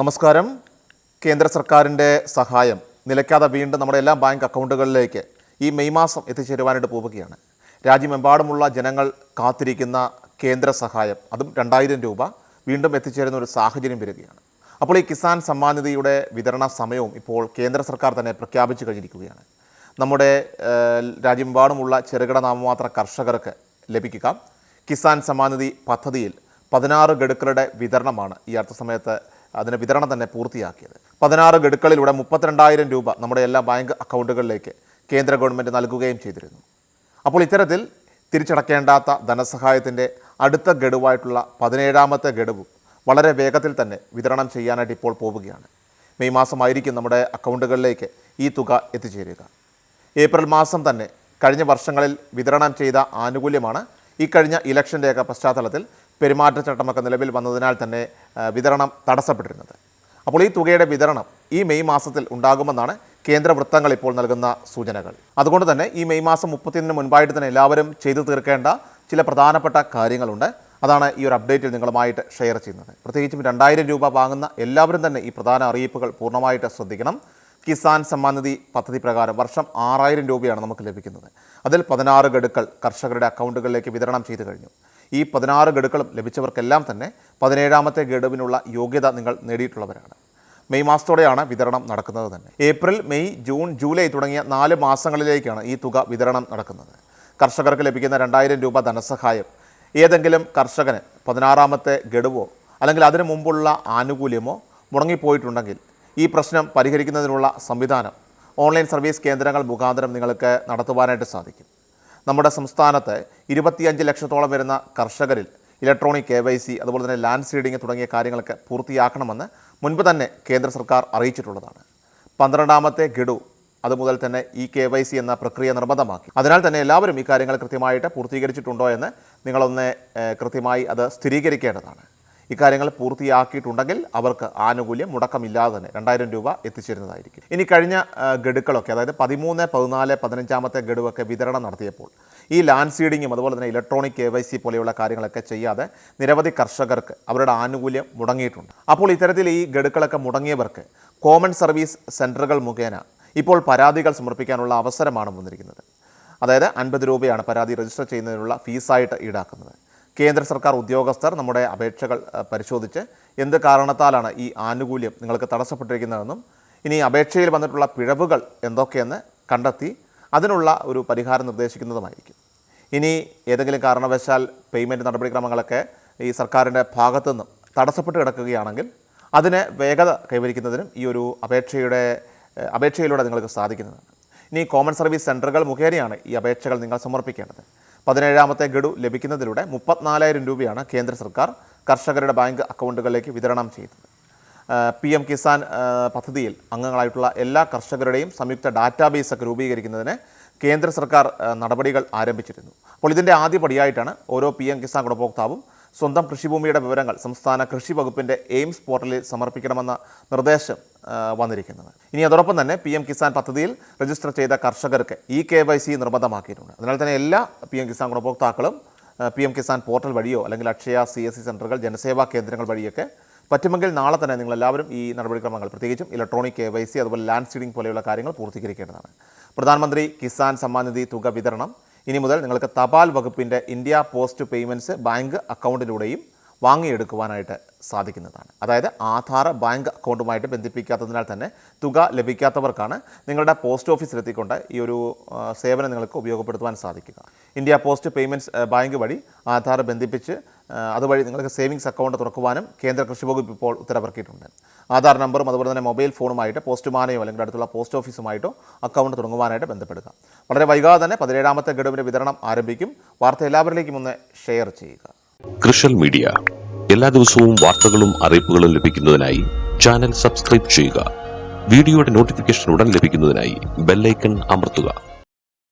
നമസ്കാരം. കേന്ദ്ര സർക്കാരിന്റെ സഹായം നിലയ്ക്കാതെ വീണ്ടും നമ്മുടെ എല്ലാ ബാങ്ക് അക്കൗണ്ടുകളിലേക്ക് ഈ മെയ് മാസം എത്തിച്ചേരുവാനായിട്ട് പോവുകയാണ്. രാജ്യമെമ്പാടുമുള്ള ജനങ്ങൾ കാത്തിരിക്കുന്ന കേന്ദ്ര സഹായം അതും രണ്ടായിരം രൂപ വീണ്ടും എത്തിച്ചേരുന്ന ഒരു സാഹചര്യം വരികയാണ്. അപ്പോൾ ഈ കിസാൻ സമ്മാൻ നിധിയുടെ വിതരണ സമയവും ഇപ്പോൾ കേന്ദ്ര സർക്കാർ തന്നെ പ്രഖ്യാപിച്ചു കഴിഞ്ഞിരിക്കുകയാണ്. നമ്മുടെ രാജ്യമെമ്പാടുമുള്ള ചെറുകിട നാമമാത്ര കർഷകർക്ക് ലഭിക്കുക. കിസാൻ സമ്മാനിധി പദ്ധതിയിൽ പതിനാറ് ഗഡുക്കളുടെ വിതരണമാണ് ഈ അടുത്ത സമയത്ത് അതിന്റെ വിതരണം തന്നെ പൂർത്തിയാക്കിയത്. പതിനാറ് ഗഡുക്കളിലൂടെ മുപ്പത്തിരണ്ടായിരം രൂപ നമ്മുടെ എല്ലാ ബാങ്ക് അക്കൗണ്ടുകളിലേക്ക് കേന്ദ്ര ഗവൺമെന്റ് നൽകുകയും ചെയ്തിരുന്നു. അപ്പോൾ ഇത്തരത്തിൽ തിരിച്ചടക്കേണ്ടാത്ത ധനസഹായത്തിന്റെ അടുത്ത ഗഡുവായിട്ടുള്ള പതിനേഴാമത്തെ ഗഡുവും വളരെ വേഗത്തിൽ തന്നെ വിതരണം ചെയ്യാനായിട്ട് ഇപ്പോൾ പോവുകയാണ്. മെയ് മാസമായിരിക്കും നമ്മുടെ അക്കൗണ്ടുകളിലേക്ക് ഈ തുക എത്തിച്ചേരുക. ഏപ്രിൽ മാസം തന്നെ കഴിഞ്ഞ വർഷങ്ങളിൽ വിതരണം ചെയ്ത ആനുകൂല്യമാണ് ഈ കഴിഞ്ഞ ഇലക്ഷന്റെയൊക്കെ പശ്ചാത്തലത്തിൽ പെരുമാറ്റച്ചട്ടമൊക്കെ നിലവിൽ വന്നതിനാൽ തന്നെ വിതരണം തടസ്സപ്പെട്ടിരുന്നത്. അപ്പോൾ ഈ തുകയുടെ വിതരണം ഈ മെയ് മാസത്തിൽ ഉണ്ടാകുമെന്നാണ് കേന്ദ്ര വൃത്തങ്ങൾ ഇപ്പോൾ നൽകുന്ന സൂചനകൾ. അതുകൊണ്ട് തന്നെ ഈ മെയ് മാസം മുപ്പത്തിയൊന്നിന് മുൻപായിട്ട് തന്നെ എല്ലാവരും ചെയ്തു തീർക്കേണ്ട ചില പ്രധാനപ്പെട്ട കാര്യങ്ങളുണ്ട്. അതാണ് ഈ ഒരു അപ്ഡേറ്റിൽ നിങ്ങളുമായിട്ട് ഷെയർ ചെയ്യുന്നത്. പ്രത്യേകിച്ചും രണ്ടായിരം രൂപ വാങ്ങുന്ന എല്ലാവരും തന്നെ ഈ പ്രധാന അറിയിപ്പുകൾ പൂർണമായിട്ട് ശ്രദ്ധിക്കണം. കിസാൻ സമ്മാൻ നിധി പദ്ധതി പ്രകാരം വർഷം ആറായിരം രൂപയാണ് നമുക്ക് ലഭിക്കുന്നത്. അതിൽ പതിനാറ് ഗഡുക്കൾ കർഷകരുടെ അക്കൗണ്ടുകളിലേക്ക് വിതരണം ചെയ്തു കഴിഞ്ഞു. ഈ പതിനാറ് ഗഡുക്കളും ലഭിച്ചവർക്കെല്ലാം തന്നെ പതിനേഴാമത്തെ ഗഡുവിനുള്ള യോഗ്യത നിങ്ങൾ നേടിയിട്ടുള്ളവരാണ്. മെയ് മാസത്തോടെയാണ് വിതരണം നടക്കുന്നത് തന്നെ. ഏപ്രിൽ മെയ് ജൂൺ ജൂലൈ തുടങ്ങിയ നാല് മാസങ്ങളിലേക്കാണ് ഈ തുക വിതരണം നടക്കുന്നത്. കർഷകർക്ക് ലഭിക്കുന്ന രണ്ടായിരം രൂപ ധനസഹായം ഏതെങ്കിലും കർഷകന് പതിനാറാമത്തെ ഗഡുവോ അല്ലെങ്കിൽ അതിനു മുമ്പുള്ള ആനുകൂല്യമോ മുടങ്ങിപ്പോയിട്ടുണ്ടെങ്കിൽ ഈ പ്രശ്നം പരിഹരിക്കുന്നതിനുള്ള സംവിധാനം ഓൺലൈൻ സർവീസ് കേന്ദ്രങ്ങൾ മുഖാന്തരം നിങ്ങൾക്ക് നടത്തുവാനായിട്ട് സാധിക്കും. നമ്മുടെ സംസ്ഥാനത്ത് ഇരുപത്തിയഞ്ച് ലക്ഷത്തോളം വരുന്ന കർഷകരിൽ ഇലക്ട്രോണിക് കെ വൈ സി അതുപോലെ തന്നെ ലാൻഡ് സീഡിംഗ് തുടങ്ങിയ കാര്യങ്ങളൊക്കെ പൂർത്തിയാക്കണമെന്ന് മുൻപ് തന്നെ കേന്ദ്ര സർക്കാർ അറിയിച്ചിട്ടുള്ളതാണ്. പന്ത്രണ്ടാമത്തെ ഗഡു അതുമുതൽ തന്നെ ഈ കെ വൈ സി എന്ന പ്രക്രിയ നിർബന്ധമാക്കി. അതിനാൽ തന്നെ എല്ലാവരും ഈ കാര്യങ്ങൾ കൃത്യമായിട്ട് പൂർത്തീകരിച്ചിട്ടുണ്ടോ എന്ന് നിങ്ങളൊന്ന് കൃത്യമായി അത് സ്ഥിരീകരിക്കേണ്ടതാണ്. ഇക്കാര്യങ്ങൾ പൂർത്തിയാക്കിയിട്ടുണ്ടെങ്കിൽ അവർക്ക് ആനുകൂല്യം മുടക്കമില്ലാതെ തന്നെ രണ്ടായിരം രൂപ എത്തിച്ചേരുന്നതായിരിക്കും. ഇനി കഴിഞ്ഞ ഗഡുക്കളൊക്കെ അതായത് പതിമൂന്ന് പതിനാല് പതിനഞ്ചാമത്തെ ഗഡുവൊക്കെ വിതരണം നടത്തിയപ്പോൾ ഈ ലാൻഡ് സീഡിങ്ങും അതുപോലെ തന്നെ ഇലക്ട്രോണിക് കെ വൈ സി പോലെയുള്ള കാര്യങ്ങളൊക്കെ ചെയ്യാതെ നിരവധി കർഷകർക്ക് അവരുടെ ആനുകൂല്യം മുടങ്ങിയിട്ടുണ്ട്. അപ്പോൾ ഇത്തരത്തിൽ ഈ ഗഡുക്കളൊക്കെ മുടങ്ങിയവർക്ക് കോമൺ സർവീസ് സെന്ററുകൾ മുഖേന ഇപ്പോൾ പരാതികൾ സമർപ്പിക്കാനുള്ള അവസരമാണ് വന്നിരിക്കുന്നത്. അതായത് അൻപത് രൂപയാണ് പരാതി രജിസ്റ്റർ ചെയ്യുന്നതിനുള്ള ഫീസായിട്ട് ഈടാക്കുന്നത്. കേന്ദ്ര സർക്കാർ ഉദ്യോഗസ്ഥർ നമ്മുടെ അപേക്ഷകൾ പരിശോധിച്ച് എന്ത് കാരണത്താലാണ് ഈ ആനുകൂല്യം നിങ്ങൾക്ക് തടസ്സപ്പെട്ടിരിക്കുന്നതെന്നും ഇനി അപേക്ഷയിൽ വന്നിട്ടുള്ള പിഴവുകൾ എന്തൊക്കെയെന്ന് കണ്ടെത്തി അതിനുള്ള ഒരു പരിഹാരം നിർദ്ദേശിക്കുന്നതുമായിരിക്കും. ഇനി ഏതെങ്കിലും കാരണവശാൽ പേയ്മെന്റ് നടപടിക്രമങ്ങളൊക്കെ ഈ സർക്കാരിന്റെ ഭാഗത്തു നിന്നും തടസ്സപ്പെട്ട് കിടക്കുകയാണെങ്കിൽ അതിന് വേഗത കൈവരിക്കുന്നതിനും ഈ ഒരു അപേക്ഷയുടെ അപേക്ഷയിലൂടെ നിങ്ങൾക്ക് സാധിക്കുന്നതാണ്. ഇനി കോമൺ സർവീസ് സെന്ററുകൾ മുഖേനയാണ് ഈ അപേക്ഷകൾ നിങ്ങൾ സമർപ്പിക്കേണ്ടത്. പതിനേഴാമത്തെ ഗഡു ലഭിക്കുന്നതിലൂടെ മുപ്പത്തിനാലായിരം രൂപയാണ് കേന്ദ്ര സർക്കാർ കർഷകരുടെ ബാങ്ക് അക്കൗണ്ടുകളിലേക്ക് വിതരണം ചെയ്തത്. പി എം കിസാൻ പദ്ധതിയിൽ അംഗങ്ങളായിട്ടുള്ള എല്ലാ കർഷകരുടെയും സംയുക്ത ഡാറ്റാബേസ് ഒക്കെ രൂപീകരിക്കുന്നതിന് കേന്ദ്ര സർക്കാർ നടപടികൾ ആരംഭിച്ചിരുന്നു. അപ്പോൾ ഇതിന്റെ ആദ്യപടിയായിട്ടാണ് ഓരോ പി എം കിസാൻ ഗുണഭോക്താവും സ്വന്തം കൃഷിഭൂമിയുടെ വിവരങ്ങൾ സംസ്ഥാന കൃഷി വകുപ്പിന്റെ എയിംസ് പോർട്ടലിൽ സമർപ്പിക്കണമെന്ന നിർദ്ദേശം വന്നിരിക്കുന്നത്. ഇനി അതോടൊപ്പം തന്നെ പി എം കിസാൻ പദ്ധതിയിൽ രജിസ്റ്റർ ചെയ്ത കർഷകർക്ക് ഇ കെ വൈ സി നിർബന്ധമാക്കിയിട്ടുണ്ട്. അതിനാൽ തന്നെ എല്ലാ പി എം കിസാൻ ഗുണഭോക്താക്കളും പി എം കിസാൻ പോർട്ടൽ വഴിയോ അല്ലെങ്കിൽ അക്ഷയ സി എസ് സി സെന്ററുകൾ ജനസേവാ കേന്ദ്രങ്ങൾ വഴിയൊക്കെ പറ്റുമെങ്കിൽ നാളെ തന്നെ നിങ്ങളെല്ലാവരും ഈ നടപടിക്രമങ്ങൾ പ്രത്യേകിച്ചും ഇലക്ട്രോണിക് കെ വൈ സി അതുപോലെ ലാൻഡ് സീഡിംഗ് പോലെയുള്ള കാര്യങ്ങൾ പൂർത്തീകരിക്കേണ്ടതാണ്. പ്രധാനമന്ത്രി കിസാൻ സമ്മാൻ നിധി തുക വിതരണം ഇനി മുതൽ നിങ്ങൾക്ക് തപാൽ വകുപ്പിന്റെ ഇന്ത്യ പോസ്റ്റ് പേയ്മെന്റ്സ് ബാങ്ക് അക്കൗണ്ടിലൂടെയും വാങ്ങിയെടുക്കുവാനായിട്ട് സാധിക്കുന്നതാണ്. അതായത് ആധാർ ബാങ്ക് അക്കൗണ്ടുമായിട്ട് ബന്ധിപ്പിക്കാത്തതിനാൽ തന്നെ തുക ലഭിക്കാത്തവർക്കാണ് നിങ്ങളുടെ പോസ്റ്റ് ഓഫീസിലെത്തിക്കൊണ്ട് ഈ ഒരു സേവനം നിങ്ങൾക്ക് ഉപയോഗപ്പെടുത്തുവാൻ സാധിക്കുക. ഇന്ത്യ പോസ്റ്റ് പേയ്മെന്റ്സ് ബാങ്ക് വഴി ആധാർ ബന്ധിപ്പിച്ച് അതുവഴി നിങ്ങൾക്ക് സേവിങ്സ് അക്കൗണ്ട് തുറക്കുവാനും കേന്ദ്ര കൃഷി വകുപ്പ് ഇപ്പോൾ ഉത്തരവിറക്കിയിട്ടുണ്ട്. ആധാർ നമ്പറും അതുപോലെ തന്നെ മൊബൈൽ ഫോണുമായിട്ട് പോസ്റ്റുമാനെയോ അല്ലെങ്കിൽ അടുത്തുള്ള പോസ്റ്റ് ഓഫീസുമായിട്ടോ അക്കൗണ്ട് തുടങ്ങുവാനായിട്ട് ബന്ധപ്പെടുക. വളരെ വൈകാതെ തന്നെ പതിനേഴാമത്തെ ഗഡുവിന്റെ വിതരണം ആരംഭിക്കും. വാർത്ത എല്ലാവരിലേക്കും ഒന്ന് ഷെയർ ചെയ്യുക. കൃഷൽ മീഡിയ. എല്ലാ ദിവസവും വാർത്തകളും അറിയിപ്പുകളും ലഭിക്കുന്നതിനായി ചാനൽ സബ്സ്ക്രൈബ് ചെയ്യുക. വീഡിയോയുടെ നോട്ടിഫിക്കേഷൻ ഉടൻ ലഭിക്കുന്നതിനായി ബെല്ലൈക്കൺ അമർത്തുക.